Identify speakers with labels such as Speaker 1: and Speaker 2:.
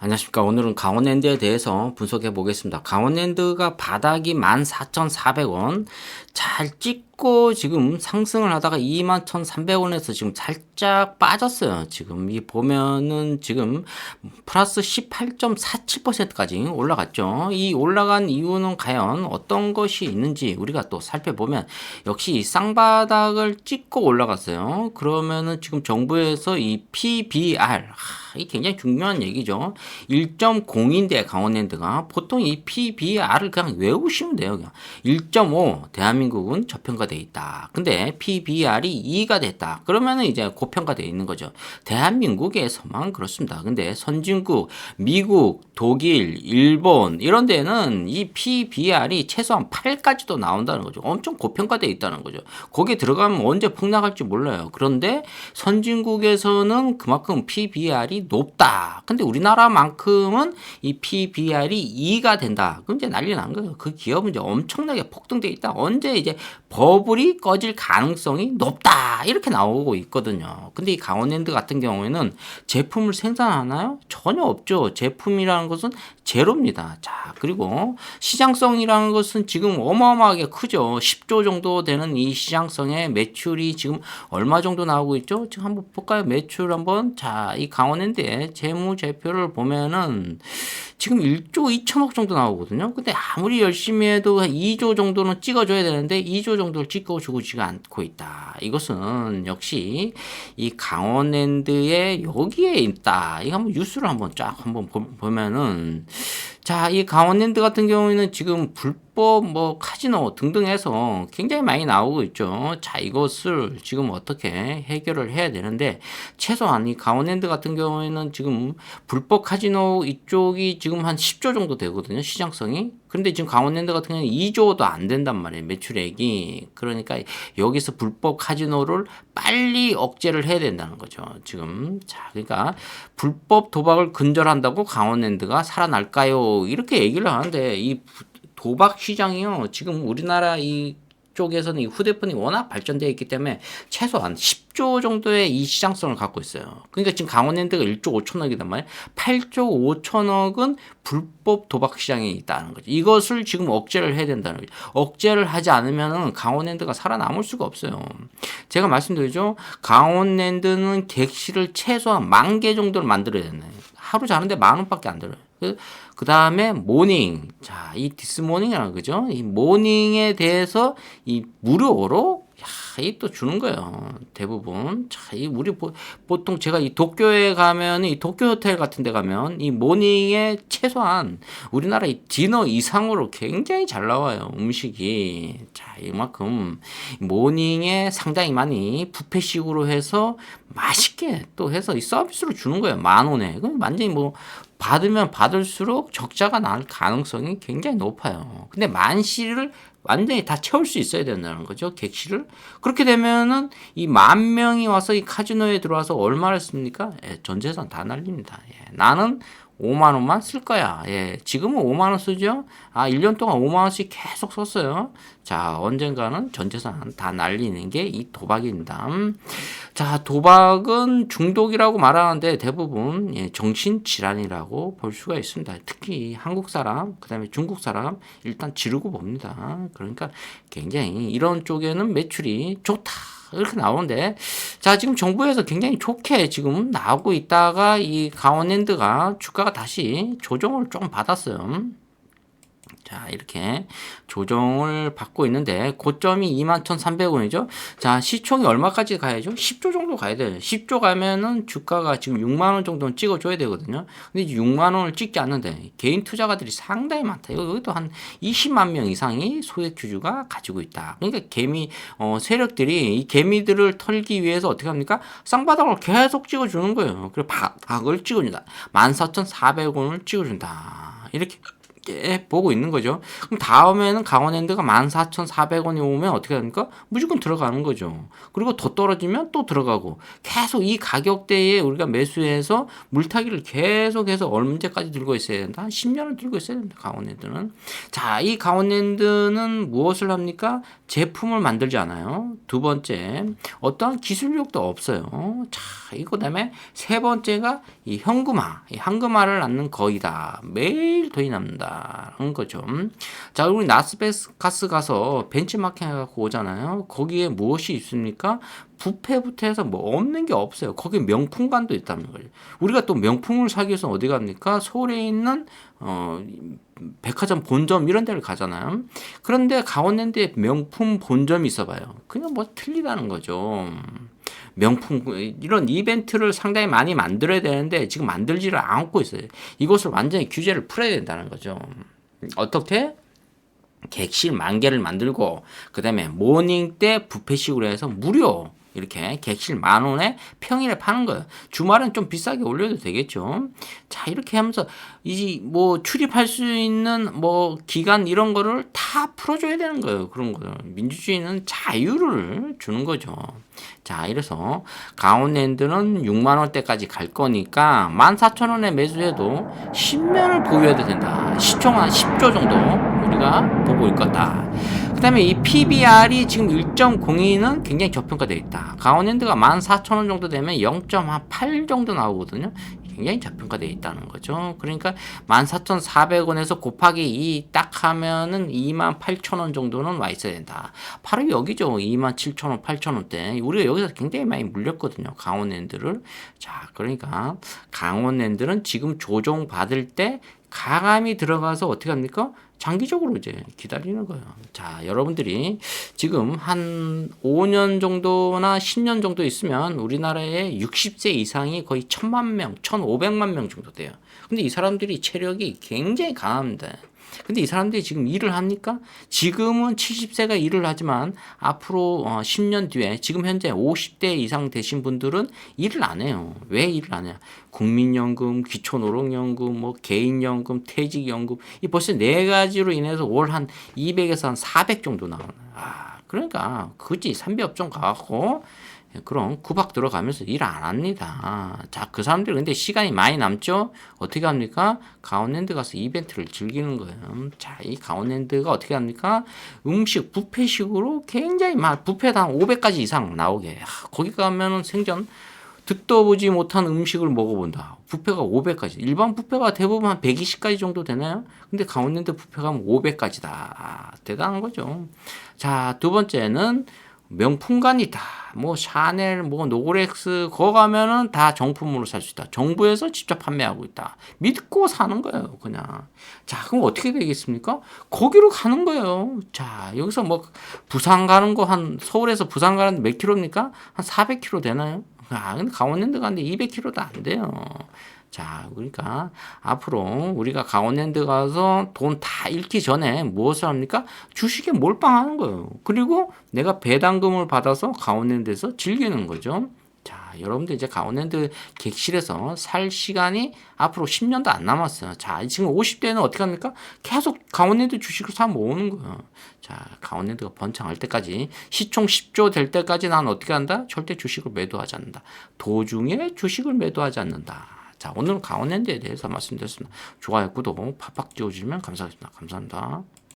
Speaker 1: 안녕하십니까. 오늘은 강원랜드에 대해서 분석해 보겠습니다. 강원랜드가 바닥이 14,400원 잘 찍 고 지금 상승을 하다가 21,300원에서 지금 살짝 빠졌어요. 지금 이 보면은 지금 플러스 18.47%까지 올라갔죠. 이 올라간 이유는 과연 어떤 것이 있는지 우리가 또 살펴보면 역시 이 쌍바닥을 찍고 올라갔어요. 그러면은 지금 정부에서 이 PBR 하, 이 굉장히 중요한 얘기죠. 1.0인데 강원랜드가 보통 이 PBR을 그냥 외우시면 돼요. 그냥 1.5 대한민국은 저평가 돼 있다. 근데 PBR이 2가 됐다. 그러면은 이제 고평가돼 있는 거죠. 대한민국에서만 그렇습니다. 근데 선진국 미국, 독일, 일본 이런 데는 이 PBR이 최소한 8까지도 나온다는 거죠. 엄청 고평가돼 있다는 거죠. 거기에 들어가면 언제 폭락할지 몰라요. 그런데 선진국에서는 그만큼 PBR이 높다. 근데 우리나라만큼은 이 PBR이 2가 된다. 그럼 이제 난리 난 거예요. 그 기업은 이제 엄청나게 폭등돼 있다. 언제 이제 버 블이 꺼질 가능성이 높다. 이렇게 나오고 있거든요. 근데 이 강원랜드 같은 경우에는 제품을 생산하나요? 전혀 없죠. 제품이라는 것은 제로입니다. 자, 그리고 시장성이라는 것은 지금 어마어마하게 크죠. 10조 정도 되는 이 시장성의 매출이 지금 얼마 정도 나오고 있죠? 지금 한번 볼까요? 매출 한번. 자, 이 강원랜드의 재무제표를 보면은 지금 1조 2천억 정도 나오거든요. 근데 아무리 열심히 해도 한 2조 정도는 찍어줘야 되는데 2조 정도를 찍어주고지가 않고 있다. 이것은 역시 이 강원랜드의 여기에 있다. 이거 한번 뉴스를 한번 쫙 한번 보- 보면은 자, 이 강원랜드 같은 경우에는 지금 불법 뭐 카지노 등등 해서 굉장히 많이 나오고 있죠. 자, 이것을 지금 어떻게 해결을 해야 되는데 최소한 이 강원랜드 같은 경우에는 지금 불법 카지노 이쪽이 지금 한 10조 정도 되거든요. 시장성이. 근데 지금 강원랜드 같은 경우는 2조도 안 된단 말이에요. 매출액이. 그러니까 여기서 불법 카지노를 빨리 억제를 해야 된다는 거죠. 지금. 자, 그러니까 불법 도박을 근절한다고 강원랜드가 살아날까요? 이렇게 얘기를 하는데 이 부- 도박 시장이요. 지금 우리나라 이 쪽에서는 이 휴대폰이 워낙 발전되어 있기 때문에 최소한 10조 정도의 이 시장성을 갖고 있어요. 그러니까 지금 강원랜드가 1조 5천억이단 말이에요. 8조 5천억은 불법 도박 시장에 있다는 거죠. 이것을 지금 억제를 해야 된다는 거죠. 억제를 하지 않으면 강원랜드가 살아남을 수가 없어요. 제가 말씀드리죠. 강원랜드는 객실을 최소한 만 개 정도를 만들어야 되나요? 하루 자는데 만 원밖에 안 들어요. 그 다음에 모닝. 자, 이 디스모닝이라는 거죠. 이 모닝에 대해서 이 무료로 야, 이또 주는 거예요. 대부분. 자, 이 우리 보, 보통 제가 이 도쿄에 가면 이 도쿄 호텔 같은 데 가면 이 모닝에 최소한 우리나라 이 디너 이상으로 굉장히 잘 나와요. 음식이. 자, 이만큼 모닝에 상당히 많이 뷔페식으로 해서 맛있게 또 해서 이 서비스로 주는 거예요. 만 원에. 그럼 완전히 뭐 받으면 받을수록 적자가 날 가능성이 굉장히 높아요. 근데 만실을 완전히 다 채울 수 있어야 된다는 거죠. 객실을. 그렇게 되면은 이 만 명이 와서 이 카지노에 들어와서 얼마를 씁니까? 예, 전 재산 다 날립니다. 예, 나는 5만 원만 쓸 거야. 예, 지금은 5만 원 쓰죠? 아, 1년 동안 5만 원씩 계속 썼어요. 자, 언젠가는 전 재산 다 날리는 게 이 도박입니다. 음, 자, 도박은 중독이라고 말하는데 대부분 예, 정신 질환이라고 볼 수가 있습니다. 특히 한국 사람, 그 다음에 중국 사람 일단 지르고 봅니다. 그러니까 굉장히 이런 쪽에는 매출이 좋다. 이렇게 나오는데 자 지금 정부에서 굉장히 좋게 지금 나오고 있다가 이 강원랜드가 주가가 다시 조정을 좀 받았어요. 자, 이렇게 조정을 받고 있는데 고점이 21,300원이죠. 자, 시총이 얼마까지 가야죠? 10조 정도 가야 돼요. 10조 가면은 주가가 지금 6만 원 정도는 찍어 줘야 되거든요. 근데 이제 6만 원을 찍지 않는데 개인 투자가들이 상당히 많다. 여기도 한 20만 명 이상이 소액 주주가 가지고 있다. 그러니까 개미 어, 세력들이 이 개미들을 털기 위해서 어떻게 합니까? 쌍바닥을 계속 찍어 주는 거예요. 그리고 바닥을 찍어 준다. 14,400원을 찍어 준다. 이렇게 보고 있는 거죠. 그럼 다음에는 강원랜드가 14,400원이 오면 어떻게 합니까? 무조건 들어가는 거죠. 그리고 더 떨어지면 또 들어가고 계속 이 가격대에 우리가 매수해서 물타기를 계속해서 언제까지 들고 있어야 된다? 한 10년을 들고 있어야 된다. 강원랜드는. 자, 이 강원랜드는 무엇을 합니까? 제품을 만들지 않아요. 두 번째, 어떠한 기술력도 없어요. 자, 이거 다음에 세 번째가 이 현금화, 이 현금화를 낳는 거이다. 매일 돈이 남는다 는 거죠. 자, 우리 나스베가스 가서 벤치마킹 해갖고 오잖아요. 거기에 무엇이 있습니까? 부패부터 해서 뭐 없는 게 없어요. 거기 명품관도 있다는 거죠. 우리가 또 명품을 사기 위해서 어디 갑니까? 서울에 있는 어 백화점 본점 이런 데를 가잖아요. 그런데 강원랜드에 명품 본점이 있어봐요. 그냥 뭐 틀리다는 거죠. 명품 이런 이벤트를 상당히 많이 만들어야 되는데 지금 만들지를 않고 있어요. 이것을 완전히 규제를 풀어야 된다는 거죠. 어떻게? 객실 만 개를 만들고 그다음에 모닝 때 뷔페식으로 해서 무료 이렇게 객실 만 원에 평일에 파는 거예요. 주말은 좀 비싸게 올려도 되겠죠. 자 이렇게 하면서 이 뭐 출입할 수 있는 뭐 기간 이런 거를 다 풀어줘야 되는 거예요. 그런 거요. 민주주의는 자유를 주는 거죠. 자 이래서 강원랜드는 6만 원대까지 갈 거니까 14,000원에 매수해도 10년을 보유해도 된다. 시총 한 10조 정도 우리가 보고 있겠다. 그 다음에 이 PBR이 지금 1.02는 굉장히 저평가되어 있다. 강원랜드가 14,000원 정도 되면 0.8 정도 나오거든요. 굉장히 저평가되어 있다는 거죠. 그러니까 14,400원에서 곱하기 2 딱 하면은 28,000원 정도는 와 있어야 된다. 바로 여기죠. 27,000원, 8,000원대. 우리가 여기서 굉장히 많이 물렸거든요. 강원랜드를. 자, 그러니까 강원랜드는 지금 조정 받을 때 가감이 들어가서 어떻게 합니까? 장기적으로 이제 기다리는 거예요. 자, 여러분들이 지금 한 5년 정도나 10년 정도 있으면 우리나라에 60세 이상이 거의 1000만 명, 1500만 명 정도 돼요. 근데 이 사람들이 체력이 굉장히 강합니다. 근데 이 사람들이 지금 일을 합니까? 지금은 70세가 일을 하지만 앞으로 어 10년 뒤에 지금 현재 50대 이상 되신 분들은 일을 안 해요. 왜 일을 안 해요? 국민연금, 기초노령연금, 뭐 개인연금, 퇴직연금 이 벌써 네 가지로 인해서 월 한 200에서 한 400 정도 나오는. 아 그러니까 그지 삼비업종 가갖고 그럼 구박 들어가면서 일 안 합니다. 자, 그 사람들 근데 시간이 많이 남죠? 어떻게 합니까? 강원랜드 가서 이벤트를 즐기는 거예요. 자, 이 강원랜드가 어떻게 합니까? 음식, 부페식으로 굉장히 막, 부페도 한 500가지 이상 나오게. 하, 거기 가면은 생전 듣도 보지 못한 음식을 먹어본다. 부페가 500가지. 일반 부페가 대부분 한 120가지 정도 되나요? 근데 강원랜드 부페가 500가지다. 아, 대단한 거죠. 자, 두 번째는 명품관이다. 뭐 샤넬, 뭐 노고렉스 거 가면은 다 정품으로 살 수 있다. 정부에서 직접 판매하고 있다. 믿고 사는 거예요, 그냥. 자, 그럼 어떻게 되겠습니까? 거기로 가는 거예요. 자, 여기서 뭐 부산 가는 거 한 서울에서 부산 가는데 몇 킬로입니까? 한 400킬로 되나요? 아, 근데 강원랜드 가는데 200킬로도 안 돼요. 자, 그러니까 앞으로 우리가 강원랜드 가서 돈 다 잃기 전에 무엇을 합니까? 주식에 몰빵하는 거예요. 그리고 내가 배당금을 받아서 강원랜드에서 즐기는 거죠. 자, 여러분들 이제 강원랜드 객실에서 살 시간이 앞으로 10년도 안 남았어요. 자, 지금 50대는 어떻게 합니까? 계속 강원랜드 주식을 사 모으는 거예요. 자, 강원랜드가 번창할 때까지 시총 10조 될 때까지 난 어떻게 한다? 절대 주식을 매도하지 않는다. 도중에 주식을 매도하지 않는다. 자, 오늘은 강원랜드에 대해서 말씀드렸습니다. 좋아요, 구독, 팍팍 띄워주시면 감사하겠습니다. 감사합니다.